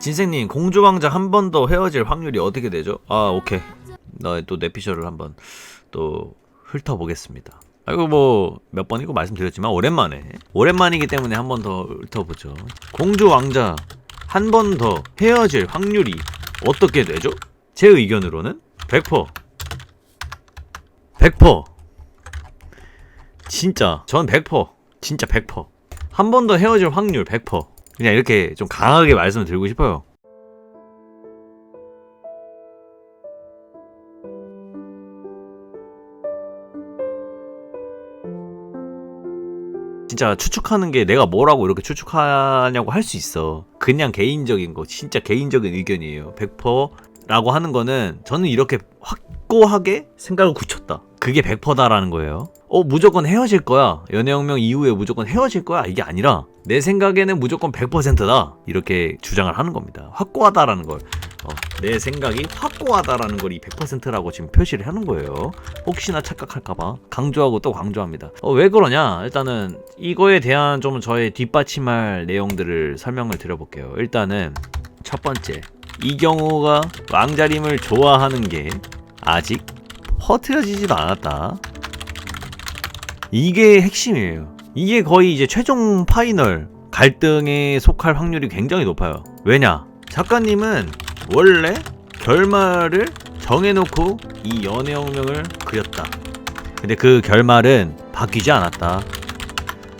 진생님 공주왕자 한 번 더 헤어질 확률이 어떻게 되죠? 아 오케이. 나의 또 내피셜을 한번 또 훑어보겠습니다. 아이고 뭐 몇 번이고 말씀드렸지만 오랜만에 오랜만이기 때문에 한 번 더 훑어보죠. 공주왕자 한 번 더 헤어질 확률이 어떻게 되죠? 제 의견으로는 100% 100% 진짜 전 100% 진짜 100%한 번 더 헤어질 확률 100% 그냥 이렇게 좀 강하게 말씀을 드리고 싶어요 진짜 추측하는 게 내가 뭐라고 이렇게 추측하냐고 할 수 있어. 그냥 개인적인 거, 진짜 개인적인 의견이에요. 100%라고 하는 거는 저는 이렇게 확고하게 생각을 굳혔다. 그게 100%다라는 거예요. 어, 무조건 헤어질 거야. 연애혁명 이후에 무조건 헤어질 거야. 이게 아니라 내 생각에는 무조건 100%다. 이렇게 주장을 하는 겁니다. 확고하다라는 걸. 어, 내 생각이 확고하다라는 걸 이 100%라고 지금 표시를 하는 거예요. 혹시나 착각할까봐 강조하고 또 강조합니다. 어, 왜 그러냐? 일단은 이거에 대한 좀 저의 뒷받침할 내용들을 설명을 드려볼게요. 일단은 첫 번째, 이 경우가 왕자림을 좋아하는 게 아직 퍼트려지지도 않았다. 이게 핵심이에요. 이게 거의 이제 최종 파이널 갈등에 속할 확률이 굉장히 높아요. 왜냐? 작가님은 원래 결말을 정해놓고 이 연애혁명을 그렸다. 근데 그 결말은 바뀌지 않았다.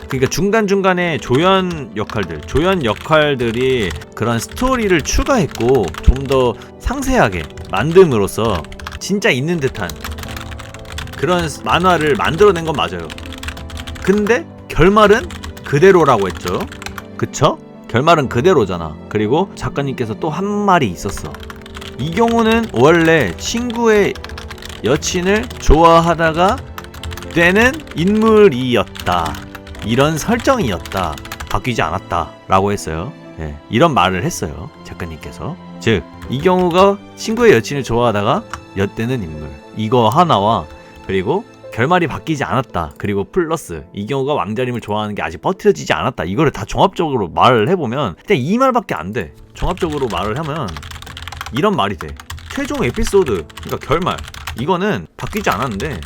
그러니까 중간중간에 조연 역할들, 조연 역할들이 그런 스토리를 추가했고 좀 더 상세하게 만듦으로써 진짜 있는 듯한 그런 만화를 만들어낸 건 맞아요. 근데 결말은 그대로라고 했죠. 그쵸? 결말은 그대로잖아. 그리고 작가님께서 또 한 말이 있었어. 이 경우는 원래 친구의 여친을 좋아하다가 되는 인물이었다. 이런 설정이었다. 바뀌지 않았다. 라고 했어요. 예, 이런 말을 했어요. 작가님께서. 즉, 이 경우가 친구의 여친을 좋아하다가 엿되는 인물. 이거 하나와 그리고 결말이 바뀌지 않았다. 그리고 플러스 이 경우가 왕자림을 좋아하는 게 아직 버텨지지 않았다. 이거를 다 종합적으로 말을 해보면 그냥 이 말밖에 안 돼. 종합적으로 말을 하면 이런 말이 돼. 최종 에피소드, 그러니까 결말. 이거는 바뀌지 않았는데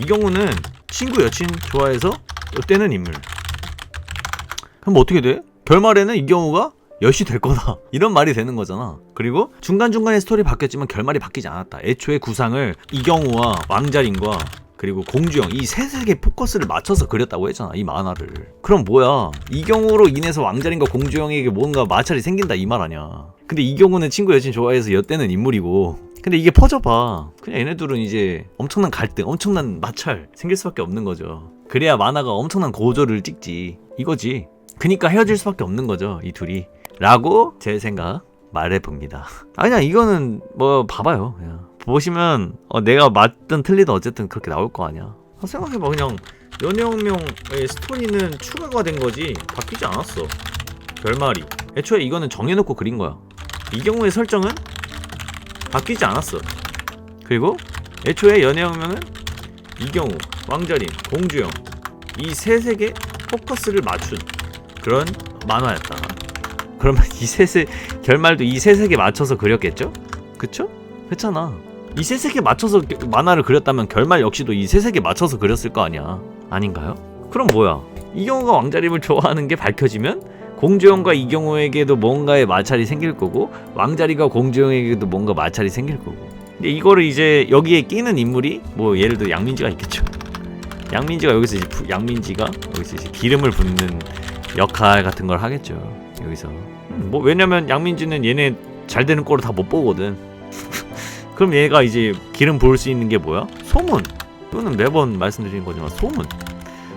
이 경우는 친구 여친 좋아해서 엿되는 인물. 그럼 어떻게 돼? 결말에는 이 경우가 여시 될 거다. 이런 말이 되는 거잖아. 그리고 중간중간에 스토리 바뀌었지만 결말이 바뀌지 않았다. 애초에 구상을 이경우와 왕자린과 그리고 공주영 이 셋에게 포커스를 맞춰서 그렸다고 했잖아 이 만화를. 그럼 뭐야? 이 경우로 인해서 왕자린과 공주영에게 뭔가 마찰이 생긴다 이 말 아니야. 근데 이 경우는 친구 여친 좋아해서 엿대는 인물이고. 근데 이게 퍼져봐. 그냥 얘네 들은 이제 엄청난 갈등 엄청난 마찰 생길 수밖에 없는 거죠. 그래야 만화가 엄청난 고조를 찍지. 이거지. 그니까 헤어질 수밖에 없는 거죠 이 둘이. 라고 제 생각 말해봅니다. 아니야 이거는 뭐 봐봐요 그냥 보시면 어, 내가 맞든 틀리든 어쨌든 그렇게 나올 거 아니야. 아, 생각해봐. 그냥 연애혁명의 스토리는 추가가 된 거지 바뀌지 않았어. 결말이. 애초에 이거는 정해놓고 그린 거야. 이 경우의 설정은 바뀌지 않았어. 그리고 애초에 연애혁명은 이경우, 왕자린, 공주영 이 셋에게 포커스를 맞춘 그런 만화였다. 그러면 이 셋의 결말도 이 셋에게 맞춰서 그렸겠죠? 그쵸? 그렇잖아 이 셋에게 맞춰서 게- 만화를 그렸다면 결말 역시도 이 셋에게 맞춰서 그렸을 거 아니야. 아닌가요? 그럼 뭐야? 이경우가 왕자림을 좋아하는 게 밝혀지면 공주영과 이경우에게도 뭔가의 마찰이 생길 거고 왕자리가 공주영에게도 뭔가 마찰이 생길 거고. 근데 이거를 이제 여기에 끼는 인물이 뭐 예를 들어 양민지가 있겠죠. 양민지가 여기서 이제 부- 양민지가 여기서 이제 기름을 붓는 역할 같은 걸 하겠죠 여기서. 음, 뭐 왜냐면 양민지는 얘네 잘 되는 꼴을 다 못 보거든 그럼 얘가 이제 기름 부을 수 있는 게 뭐야? 소문 또는 매번 말씀드리는 거지만 소문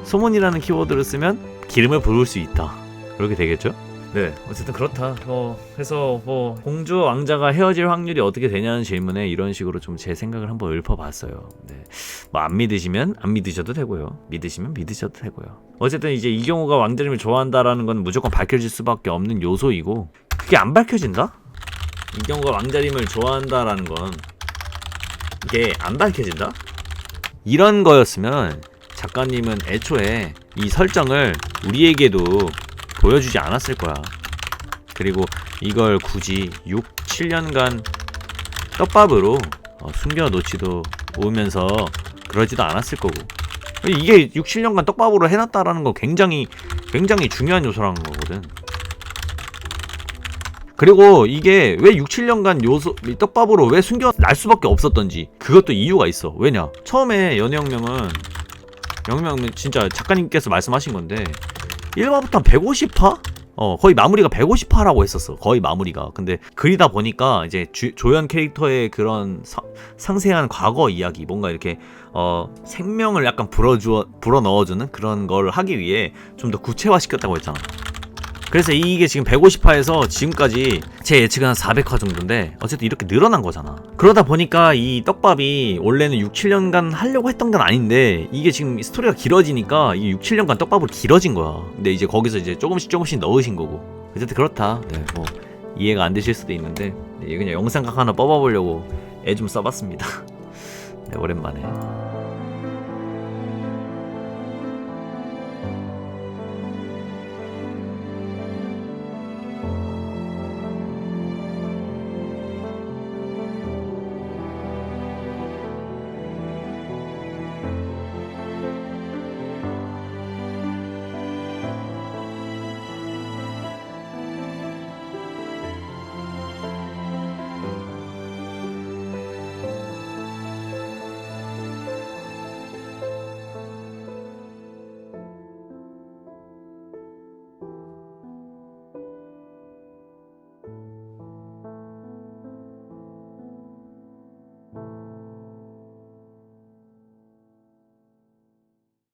소문이라는 키워드를 쓰면 기름을 부을 수 있다 그렇게 되겠죠? 네 어쨌든 그렇다 뭐 그래서 뭐 공주 왕자가 헤어질 확률이 어떻게 되냐는 질문에 이런 식으로 좀 제 생각을 한번 읊어봤어요 네. 뭐 안 믿으시면 안 믿으셔도 되고요 믿으시면 믿으셔도 되고요 어쨌든 이제 이 경우가 왕자님을 좋아한다라는 건 무조건 밝혀질 수밖에 없는 요소이고 그게 안 밝혀진다? 이 경우가 왕자림을 좋아한다라는 건 이게 안 밝혀진다? 이런 거였으면 작가님은 애초에 이 설정을 우리에게도 보여주지 않았을 거야. 그리고 이걸 굳이 6, 7년간 떡밥으로 어, 숨겨놓지도 오면서 그러지도 않았을 거고 이게 6, 7년간 떡밥으로 해놨다라는 거 굉장히 굉장히 중요한 요소라는 거거든 그리고 이게 왜 6, 7년간 요소 이 떡밥으로 왜 숨겨 날 수밖에 없었던지 그것도 이유가 있어 왜냐 처음에 연애혁명은 영명은 진짜 작가님께서 말씀하신 건데 1화부터 한 150화? 어, 거의 마무리가 150화라고 했었어. 거의 마무리가. 근데 그리다 보니까 이제 주- 조연 캐릭터의 그런 사- 상세한 과거 이야기, 뭔가 이렇게 어, 생명을 약간 불어주어 불어 넣어주는 그런 걸 하기 위해 좀 더 구체화시켰다고 했잖아. 그래서 이게 지금 150화에서 지금까지 제 예측은 한 400화 정도인데 어쨌든 이렇게 늘어난 거잖아. 그러다 보니까 이 떡밥이 원래는 6, 7년간 하려고 했던 건 아닌데 이게 지금 스토리가 길어지니까 이 6, 7년간 떡밥으로 길어진 거야. 근데 이제 거기서 이제 조금씩 조금씩 넣으신 거고. 어쨌든 그렇다. 네, 뭐 이해가 안 되실 수도 있는데 네, 그냥 영상각 하나 뽑아보려고 애 좀 써봤습니다. 네, 오랜만에.